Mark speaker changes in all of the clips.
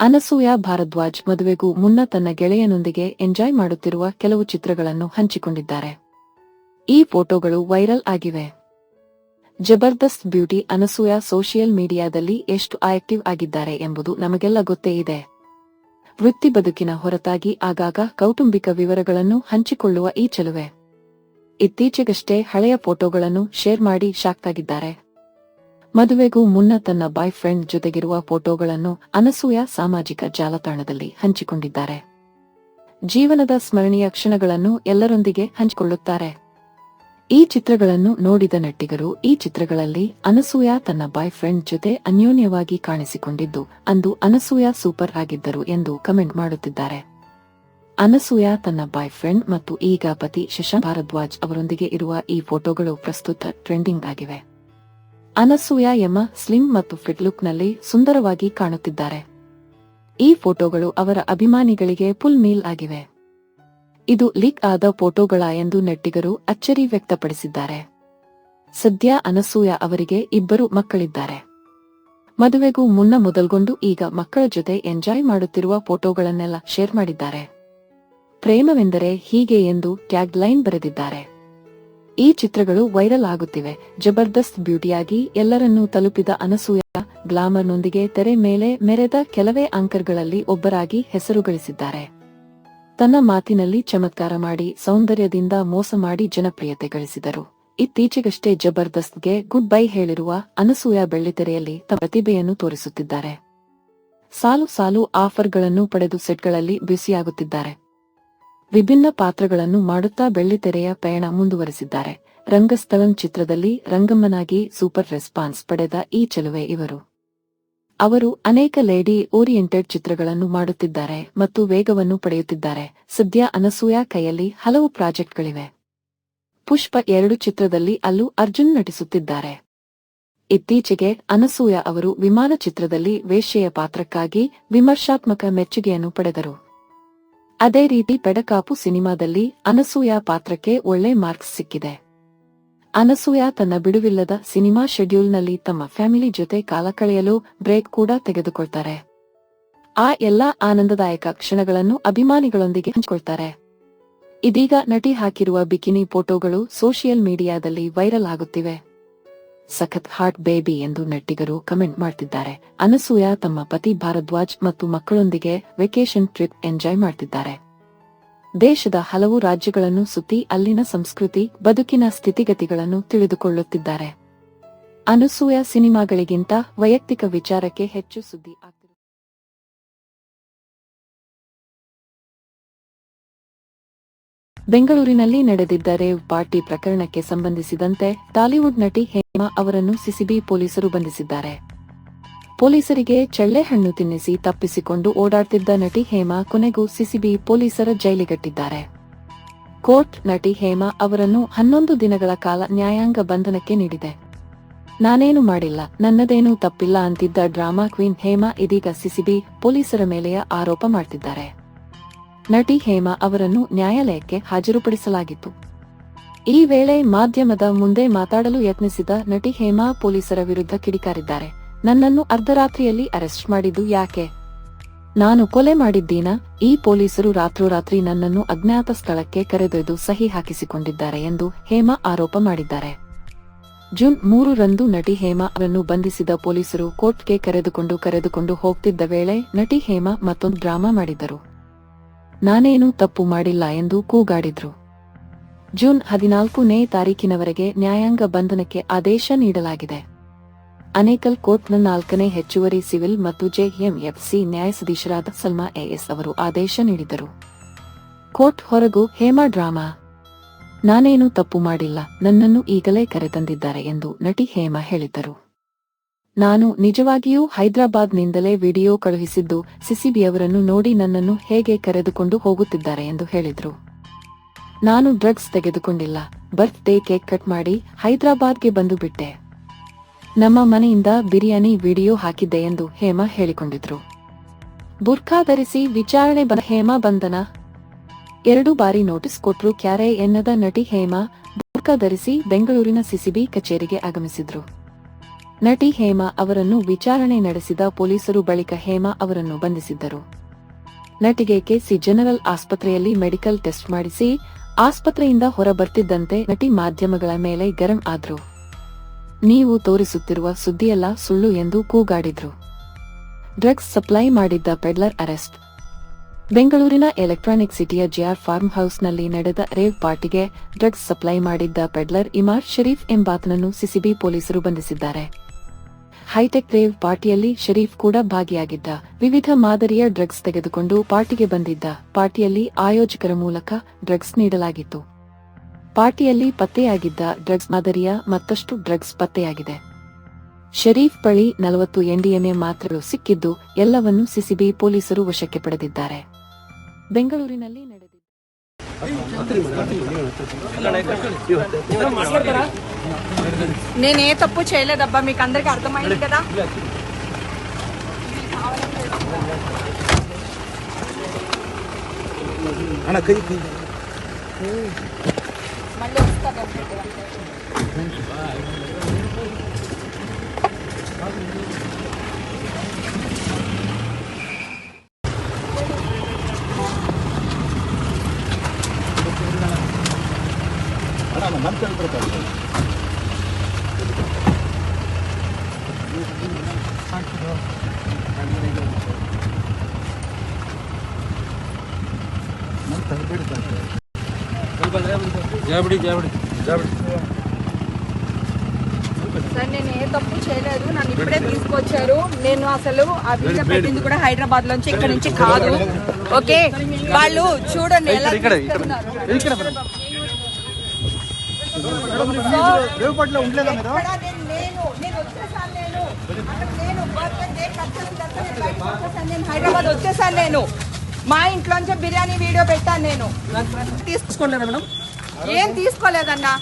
Speaker 1: ಅನಸೂಯ ಭಾರದ್ವಾಜ್ ಮದುವೆಗೂ ಮುನ್ನ ತನ್ನ ಗೆಳೆಯನೊಂದಿಗೆ ಎಂಜಾಯ್ ಮಾಡುತ್ತಿರುವ ಕೆಲವು ಚಿತ್ರಗಳನ್ನು ಹಂಚಿಕೊಂಡಿದ್ದಾರೆ. ಈ ಫೋಟೋಗಳು ವೈರಲ್ ಆಗಿವೆ. ಜಬರ್ದಸ್ತ್ ಬ್ಯೂಟಿ ಅನಸೂಯ ಸೋಷಿಯಲ್ ಮೀಡಿಯಾದಲ್ಲಿ ಎಷ್ಟು ಆಕ್ಟಿವ್ ಆಗಿದ್ದಾರೆ ಎಂಬುದು ನಮಗೆಲ್ಲ ಗೊತ್ತೇ ಇದೆ. ವೃತ್ತಿ ಬದುಕಿನ ಹೊರತಾಗಿ ಆಗಾಗ ಕೌಟುಂಬಿಕ ವಿವರಗಳನ್ನು ಹಂಚಿಕೊಳ್ಳುವ ಈ ಚೆಲುವೆ. ಇತ್ತೀಚೆಗಷ್ಟೇ ಹಳೆಯ ಫೋಟೋಗಳನ್ನು ಶೇರ್ ಮಾಡಿ ಶಾಕ್ ಆಗಿದ್ದಾರೆ ಮದುವೆಗೂ ಮುನ್ನ ತನ್ನ ಬಾಯ್ ಫ್ರೆಂಡ್ ಜೊತೆಗಿರುವ ಫೋಟೋಗಳನ್ನು ಅನಸೂಯ ಸಾಮಾಜಿಕ ಜಾಲತಾಣದಲ್ಲಿ ಹಂಚಿಕೊಂಡಿದ್ದಾರೆ. ಜೀವನದ ಸ್ಮರಣೀಯ ಕ್ಷಣಗಳನ್ನು ಎಲ್ಲರೊಂದಿಗೆ ಹಂಚಿಕೊಳ್ಳುತ್ತಾರೆ. ಈ ಚಿತ್ರಗಳನ್ನು ನೋಡಿದ ನಟಿಗರು ಈ ಚಿತ್ರಗಳಲ್ಲಿ ಅನಸೂಯ ತನ್ನ ಬಾಯ್ ಫ್ರೆಂಡ್ ಜೊತೆ ಅನ್ಯೋನ್ಯವಾಗಿ ಕಾಣಿಸಿಕೊಂಡಿದ್ದು, ಅಂದು ಅನಸೂಯ ಸೂಪರ್ ಆಗಿದ್ದರು ಎಂದು ಕಮೆಂಟ್ ಮಾಡುತ್ತಿದ್ದಾರೆ. ಅನಸೂಯ ತನ್ನ ಬಾಯ್ ಫ್ರೆಂಡ್ ಮತ್ತು ಈಗ ಪತಿ ಶಶಾಂಕ್ ಭಾರದ್ವಾಜ್ ಅವರೊಂದಿಗೆ ಇರುವ ಈ ಫೋಟೋಗಳು ಪ್ರಸ್ತುತ ಟ್ರೆಂಡಿಂಗ್ ಆಗಿವೆ. ಅನಸೂಯ ಎಮ್ಮ ಸ್ಲಿಮ್ ಮತ್ತು ಫಿಟ್ ಲುಕ್ನಲ್ಲಿ ಸುಂದರವಾಗಿ ಕಾಣುತ್ತಿದ್ದಾರೆ. ಈ ಫೋಟೋಗಳು ಅವರ ಅಭಿಮಾನಿಗಳಿಗೆ ಫುಲ್ ಮೀಲ್ ಆಗಿವೆ. ಇದು ಲೀಕ್ ಆದ ಫೋಟೋಗಳ ಎಂದು ನೆಟ್ಟಿಗರು ಅಚ್ಚರಿ ವ್ಯಕ್ತಪಡಿಸಿದ್ದಾರೆ. ಸದ್ಯ ಅನಸೂಯ ಅವರಿಗೆ ಇಬ್ಬರು ಮಕ್ಕಳಿದ್ದಾರೆ. ಮದುವೆಗೂ ಮುನ್ನ ಮೊದಲ್ಗೊಂಡು ಈಗ ಮಕ್ಕಳ ಜೊತೆ ಎಂಜಾಯ್ ಮಾಡುತ್ತಿರುವ ಫೋಟೋಗಳನ್ನೆಲ್ಲ ಶೇರ್ ಮಾಡಿದ್ದಾರೆ. ಪ್ರೇಮವೆಂದರೆ ಹೀಗೆ ಎಂದು ಟ್ಯಾಗ್ ಲೈನ್ ಬರೆದಿದ್ದಾರೆ. ಈ ಚಿತ್ರಗಳು ವೈರಲ್ ಆಗುತ್ತಿವೆ. ಜಬರ್ದಸ್ತ್ ಬ್ಯೂಟಿಯಾಗಿ ಎಲ್ಲರನ್ನೂ ತಲುಪಿದ ಅನಸೂಯ, ಗ್ಲಾಮರ್ನೊಂದಿಗೆ ತೆರೆ ಮೇಲೆ ಮೆರೆದ ಕೆಲವೇ ಆಂಕರ್ಗಳಲ್ಲಿ ಒಬ್ಬರಾಗಿ ಹೆಸರು ಗಳಿಸಿದ್ದಾರೆ ತನ್ನ ಮಾತಿನಲ್ಲಿ ಚಮತ್ಕಾರ ಮಾಡಿ, ಸೌಂದರ್ಯದಿಂದ ಮೋಸ ಮಾಡಿ ಜನಪ್ರಿಯತೆ ಗಳಿಸಿದರು. ಇತ್ತೀಚೆಗಷ್ಟೇ ಜಬರ್ದಸ್ತ್ಗೆ ಗುಡ್ ಬೈ ಹೇಳಿರುವ ಅನಸೂಯ ಬೆಳ್ಳಿತೆರೆಯಲ್ಲಿ ತಮ್ಮ ಪ್ರತಿಭೆಯನ್ನು ತೋರಿಸುತ್ತಿದ್ದಾರೆ. ಸಾಲು ಸಾಲು ಆಫರ್ಗಳನ್ನು ಪಡೆದು ಸೆಟ್ಗಳಲ್ಲಿ ಬ್ಯುಸಿಯಾಗುತ್ತಿದ್ದಾರೆ. ವಿಭಿನ್ನ ಪಾತ್ರಗಳನ್ನು ಮಾಡುತ್ತಾ ಬೆಳ್ಳಿತೆರೆಯ ಪಯಣ ಮುಂದುವರೆಸಿದ್ದಾರೆ. ರಂಗಸ್ಥಳಂ ಚಿತ್ರದಲ್ಲಿ ರಂಗಮ್ಮನಾಗಿ ಸೂಪರ್ ರೆಸ್ಪಾನ್ಸ್ ಪಡೆದ ಈ ಚೆಲುವೆ ಇವರು. ಅವರು ಅನೇಕ ಲೇಡಿ ಓರಿಯೆಂಟೆಡ್ ಚಿತ್ರಗಳನ್ನು ಮಾಡುತ್ತಿದ್ದಾರೆ ಮತ್ತು ವೇಗವನ್ನು ಪಡೆಯುತ್ತಿದ್ದಾರೆ. ಸದ್ಯ ಅನಸೂಯ ಕೈಯಲ್ಲಿ ಹಲವು ಪ್ರಾಜೆಕ್ಟ್ಗಳಿವೆ. ಪುಷ್ಪ ಎರಡು ಚಿತ್ರದಲ್ಲಿ ಅಲ್ಲು ಅರ್ಜುನ್ ನಟಿಸುತ್ತಿದ್ದಾರೆ. ಇತ್ತೀಚೆಗೆ ಅನಸೂಯ ಅವರು ವಿಮಾನ ಚಿತ್ರದಲ್ಲಿ ವೇಶ್ಯೆಯ ಪಾತ್ರಕ್ಕಾಗಿ ವಿಮರ್ಶಾತ್ಮಕ ಮೆಚ್ಚುಗೆಯನ್ನು ಪಡೆದರು. ಅದೇ ರೀತಿ ಪೆಡಕಾಪು ಸಿನಿಮಾದಲ್ಲಿ ಅನಸೂಯ ಪಾತ್ರಕ್ಕೆ ಒಳ್ಳೆ ಮಾರ್ಕ್ಸ್ ಸಿಕ್ಕಿದೆ. ಅನಸೂಯ ತನ್ನ ಬಿಡುವಿಲ್ಲದ ಸಿನಿಮಾ ಶೆಡ್ಯೂಲ್ನಲ್ಲಿ ತಮ್ಮ ಫ್ಯಾಮಿಲಿ ಜೊತೆ ಕಾಲ ಕಳೆಯಲು ಬ್ರೇಕ್ ಕೂಡ ತೆಗೆದುಕೊಳ್ತಾರೆ. ಆ ಎಲ್ಲಾ ಆನಂದದಾಯಕ ಕ್ಷಣಗಳನ್ನು ಅಭಿಮಾನಿಗಳೊಂದಿಗೆ ಹಂಚಿಕೊಳ್ತಾರೆ. ಇದೀಗ ನಟಿ ಹಾಕಿರುವ ಬಿಕಿನಿ ಫೋಟೋಗಳು ಸೋಷಿಯಲ್ ಮೀಡಿಯಾದಲ್ಲಿ ವೈರಲ್ ಆಗುತ್ತಿವೆ. ಸಖತ್ ಹಾರ್ಟ್ ಬೇಬಿ ಎಂದು ನೆಟ್ಟಿಗರು ಕಮೆಂಟ್ ಮಾಡ್ತಿದ್ದಾರೆ. ಅನಸೂಯ ತಮ್ಮ ಪತಿ ಭಾರದ್ವಾಜ್ ಮತ್ತು ಮಕ್ಕಳೊಂದಿಗೆ ವೆಕೇಶನ್ ಟ್ರಿಪ್ ಎಂಜಾಯ್ ಮಾಡ್ತಿದ್ದಾರೆ. ದೇಶದ ಹಲವು ರಾಜ್ಯಗಳನ್ನು ಸುತ್ತಿ ಅಲ್ಲಿನ ಸಂಸ್ಕೃತಿ, ಬದುಕಿನ ಸ್ಥಿತಿಗತಿಗಳನ್ನು ತಿಳಿದುಕೊಳ್ಳುತ್ತಿದ್ದಾರೆ. ಅನಸೂಯ ಸಿನಿಮಾಗಳಿಗಿಂತ ವೈಯಕ್ತಿಕ ವಿಚಾರಕ್ಕೆ ಹೆಚ್ಚು ಸುದ್ದಿ ಬೆಂಗಳೂರಿನಲ್ಲಿ ನಡೆದಿದ್ದ ರೇವ್ ಪಾರ್ಟಿ ಪ್ರಕರಣಕ್ಕೆ ಸಂಬಂಧಿಸಿದಂತೆ ಟಾಲಿವುಡ್ ನಟಿ ಹೇಮಾ ಅವರನ್ನು ಸಿಸಿಬಿ ಪೊಲೀಸರು ಬಂಧಿಸಿದ್ದಾರೆ. ಪೊಲೀಸರಿಗೆ ಚಳ್ಳೆಹಣ್ಣು ತಿನ್ನಿಸಿ ತಪ್ಪಿಸಿಕೊಂಡು ಓಡಾಡ್ತಿದ್ದ ನಟಿ ಹೇಮಾ ಕೊನೆಗೂ ಸಿಸಿಬಿ ಪೊಲೀಸರ ಜೈಲಿಗಟ್ಟಿದ್ದಾರೆ. ಕೋರ್ಟ್ ನಟಿ ಹೇಮಾ ಅವರನ್ನು ಹನ್ನೊಂದು ದಿನಗಳ ಕಾಲ ನ್ಯಾಯಾಂಗ ಬಂಧನಕ್ಕೆ ನೀಡಿದೆ. ನಾನೇನು ಮಾಡಿಲ್ಲ, ನನ್ನದೇನೂ ತಪ್ಪಿಲ್ಲ ಅಂತಿದ್ದ ಡ್ರಾಮಾ ಕ್ವೀನ್ ಹೇಮಾ ಇದೀಗ ಸಿಸಿಬಿ ಪೊಲೀಸರ ಮೇಲೆಯ ಆರೋಪ ಮಾಡ್ತಿದ್ದಾರೆ. ನಟಿ ಹೇಮಾ ಅವರನ್ನು ನ್ಯಾಯಾಲಯಕ್ಕೆ ಹಾಜರುಪಡಿಸಲಾಗಿತ್ತು. ಈ ವೇಳೆ ಮಾಧ್ಯಮದ ಮುಂದೆ ಮಾತಾಡಲು ಯತ್ನಿಸಿದ ನಟಿ ಹೇಮಾ ಪೊಲೀಸರ ವಿರುದ್ಧ ಕಿಡಿಕಾರಿದ್ದಾರೆ. ನನ್ನನ್ನು ಅರ್ಧರಾತ್ರಿಯಲ್ಲಿ ಅರೆಸ್ಟ್ ಮಾಡಿದ್ದು ಯಾಕೆ? ನಾನು ಕೊಲೆ ಮಾಡಿದ್ದೀನ? ಈ ಪೊಲೀಸರು ರಾತ್ರೋರಾತ್ರಿ ನನ್ನನ್ನು ಅಜ್ಞಾತ ಸ್ಥಳಕ್ಕೆ ಕರೆದೊಯ್ದು ಸಹಿ ಹಾಕಿಸಿಕೊಂಡಿದ್ದಾರೆ ಎಂದು ಹೇಮಾ ಆರೋಪ ಮಾಡಿದ್ದಾರೆ. ಜೂನ್ ಮೂರರಂದು ನಟಿ ಹೇಮಾ ಅವರನ್ನು ಬಂಧಿಸಿದ ಪೊಲೀಸರು ಕೋರ್ಟ್ಗೆ ಕರೆದುಕೊಂಡು ಕರೆದುಕೊಂಡು ಹೋಗ್ತಿದ್ದ ವೇಳೆ ನಟಿ ಹೇಮಾ ಮತ್ತೊಂದು ಡ್ರಾಮಾ ಮಾಡಿದ್ದರು. ನಾನೇನೂ ತಪ್ಪು ಮಾಡಿಲ್ಲ ಎಂದು ಕೂಗಾಡಿದ್ರು. ಜೂನ್ ಹದಿನಾಲ್ಕನೇ ತಾರೀಕಿನವರೆಗೆ ನ್ಯಾಯಾಂಗ ಬಂಧನಕ್ಕೆ ಆದೇಶ ನೀಡಲಾಗಿದೆ. ಅನೇಕಲ್ ಕೋರ್ಟ್ನ ನಾಲ್ಕನೇ ಹೆಚ್ಚುವರಿ ಸಿವಿಲ್ ಮತ್ತು ಜೆಎಂಎಫ್ಸಿ ನ್ಯಾಯಾಧೀಶರಾದ ಸಲ್ಮಾ ಎಎಸ್ ಅವರು ಆದೇಶ ನೀಡಿದರು. ಕೋರ್ಟ್ ಹೊರಗೂ ಹೇಮಾ ಡ್ರಾಮಾ. ನಾನೇನು ತಪ್ಪು ಮಾಡಿಲ್ಲ, ನನ್ನನ್ನು ಈಗಲೇ ಕರೆತಂದಿದ್ದಾರೆ ಎಂದು ನಟಿ ಹೇಮಾ ಹೇಳಿದ್ದರು. ನಾನು ನಿಜವಾಗಿಯೂ ಹೈದರಾಬಾದ್ನಿಂದಲೇ ವಿಡಿಯೋ ಕಳುಹಿಸಿದ್ದು ಸಿಸಿಬಿಯವರನ್ನು ನೋಡಿ ನನ್ನನ್ನು ಹೇಗೆ ಕರೆದುಕೊಂಡು ಹೋಗುತ್ತಿದ್ದಾರೆ ಎಂದು ಹೇಳಿದರು. ನಾನು ಡ್ರಗ್ಸ್ ತೆಗೆದುಕೊಂಡಿಲ್ಲ. ಬರ್ತ್ಡೇ ಕೇಕ್ ಕಟ್ ಮಾಡಿ ಹೈದರಾಬಾದ್ಗೆ ಬಂದು ಬಿಟ್ಟೆ. ನಮ್ಮ ಮನೆಯಿಂದ ಬಿರಿಯಾನಿ ವಿಡಿಯೋ ಹಾಕಿದ್ದೆ ಎಂದು ಹೇಮಾ ಹೇಳಿಕೊಂಡಿದ್ರು. ಬುರ್ಖಾ ಧರಿಸಿ ವಿಚಾರಣೆ ಬಂದ ಹೇಮಾ ಬಂಧನ. ಎರಡು ಬಾರಿ ನೋಟಿಸ್ ಕೊಟ್ರು ಕ್ಯಾರೆ ಎನ್ನದ ನಟಿ ಹೇಮಾ ಬುರ್ಖಾ ಧರಿಸಿ ಬೆಂಗಳೂರಿನ ಸಿಸಿಬಿ ಕಚೇರಿಗೆ ಆಗಮಿಸಿದ್ರು. ನಟಿ ಹೇಮಾ ಅವರನ್ನು ವಿಚಾರಣೆ ನಡೆಸಿದ ಪೊಲೀಸರು ಬಳಿಕ ಹೇಮಾ ಅವರನ್ನು ಬಂಧಿಸಿದ್ದರು. ನಟಿಗೆ ಕೆಸಿ ಜನರಲ್ ಆಸ್ಪತ್ರೆಯಲ್ಲಿ ಮೆಡಿಕಲ್ ಟೆಸ್ಟ್ ಮಾಡಿಸಿ ಆಸ್ಪತ್ರೆಯಿಂದ ಹೊರಬರ್ತಿದ್ದಂತೆ ನಟಿ ಮಾಧ್ಯಮಗಳ ಮೇಲೆ ಗರಂ ಆದ್ರು. ನೀವು ತೋರಿಸುತ್ತಿರುವ ಸುದ್ದಿಯೆಲ್ಲ ಸುಳ್ಳು ಎಂದು ಕೂಗಾಡಿದ್ರು. ಡ್ರಗ್ಸ್ ಸಪ್ಲೈ ಮಾಡಿದ್ದ ಪೆಡ್ಲರ್ ಅರೆಸ್ಟ್. ಬೆಂಗಳೂರಿನ ಎಲೆಕ್ಟ್ರಾನಿಕ್ ಸಿಟಿಯ ಜಿಆರ್ ಫಾರ್ಮ್ ಹೌಸ್ನಲ್ಲಿ ನಡೆದ ರೇವ್ ಪಾರ್ಟಿಗೆ ಡ್ರಗ್ಸ್ ಸಪ್ಲೈ ಮಾಡಿದ್ದ ಪೆಡ್ಲರ್ ಇಮಾರ್ ಶರೀಫ್ ಎಂಬಾತನನ್ನು ಸಿಸಿಬಿ ಪೊಲೀಸರು ಬಂಧಿಸಿದ್ದಾರೆ. ಹೈಟೆಕ್ ರೇವ್ ಪಾರ್ಟಿಯಲ್ಲಿ ಶರೀಫ್ ಕೂಡ ಭಾಗಿಯಾಗಿದ್ದ. ವಿವಿಧ ಮಾದರಿಯ ಡ್ರಗ್ಸ್ ತೆಗೆದುಕೊಂಡು ಪಾರ್ಟಿಗೆ ಬಂದಿದ್ದ. ಪಾರ್ಟಿಯಲ್ಲಿ ಆಯೋಜಕರ ಮೂಲಕ ಡ್ರಗ್ಸ್ ನೀಡಲಾಗಿತ್ತು. ಪಾರ್ಟಿಯಲ್ಲಿ ಪತ್ತೆಯಾಗಿದ್ದ ಡ್ರಗ್ಸ್ ಮಾದರಿಯ ಮತ್ತಷ್ಟು ಡ್ರಗ್ಸ್ ಪತ್ತೆಯಾಗಿದೆ. ಶರೀಫ್ ಬಳಿ ನಲವತ್ತು ಎನ್ಡಿಎಂಎ ಮಾತ್ರೆಗಳು ಸಿಕ್ಕಿದ್ದು ಎಲ್ಲವನ್ನೂ ಸಿಸಿಬಿ ಪೊಲೀಸರು ವಶಕ್ಕೆ ಪಡೆದಿದ್ದಾರೆ. ಬೆಂಗಳೂರಿನಲ್ಲಿ ನಡೆದಿದೆ
Speaker 2: నేనే తప్పు చేయలేదబ్బా మీకు అందరికి అర్థమైంది కదా?
Speaker 3: అన్న కై కై.
Speaker 2: మళ్ళీ వస్తాను.
Speaker 4: జాబడి జాబడి జాబడి.
Speaker 2: సార్ నేను ఏ తప్పు చేయలేదు. నన్ను ఇప్పుడే తీసుకొచ్చారు. నేను అసలు ఆ వీడియో పెట్టింది కూడా హైదరాబాద్ నుంచి ఇక్కడ నుంచి కాదు. ఓకే? వాళ్ళు చూడండి ఎలా హైదరాబాద్ వచ్చేసాను నేను. మా ఇంట్లోంచే బిర్యానీ వీడియో పెట్టాను నేను. తీసుకోలేదు మేడం? ఏం తీసుకోలేదన్నా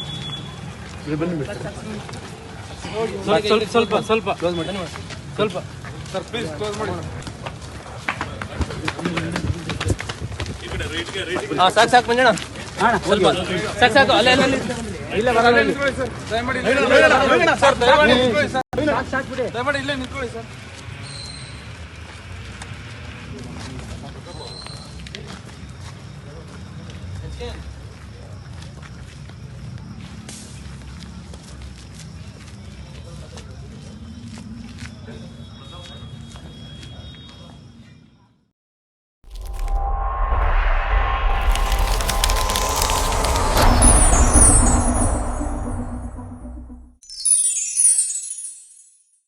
Speaker 4: ಸ್ವಲ್ಪ ಸ್ವಲ್ಪ ಸ್ವಲ್ಪ ಕ್ಲೋಸ್ ಮಾಡಿ ಸ್ವಲ್ಪ ಸರ್ ಪ್ಲೀಸ್ ಕ್ಲೋಸ್ ಮಾಡಿ
Speaker 5: ಹಾ ಸಾಕು ಸಾಕು ಮಂಜಣ್ಣ ಸ್ವಲ್ಪ ಸಾಕು ಸಾಕು ಅಲ್ಲೇ ಅಲ್ಲೇ ಇಲ್ಲೇ ಬರೋಣ ಇಲ್ಲಿ.
Speaker 4: ದಯಮಾಡಿ ಇಲ್ಲೇ ಸರ್ ದಯಮಾಡಿ ನಿಂತ್ಕೊಳ್ಳಿ ಸರ್ ದಯಮಾಡಿ ಇಲ್ಲೇ ನಿಂತ್ಕೊಳ್ಳಿ ಸರ್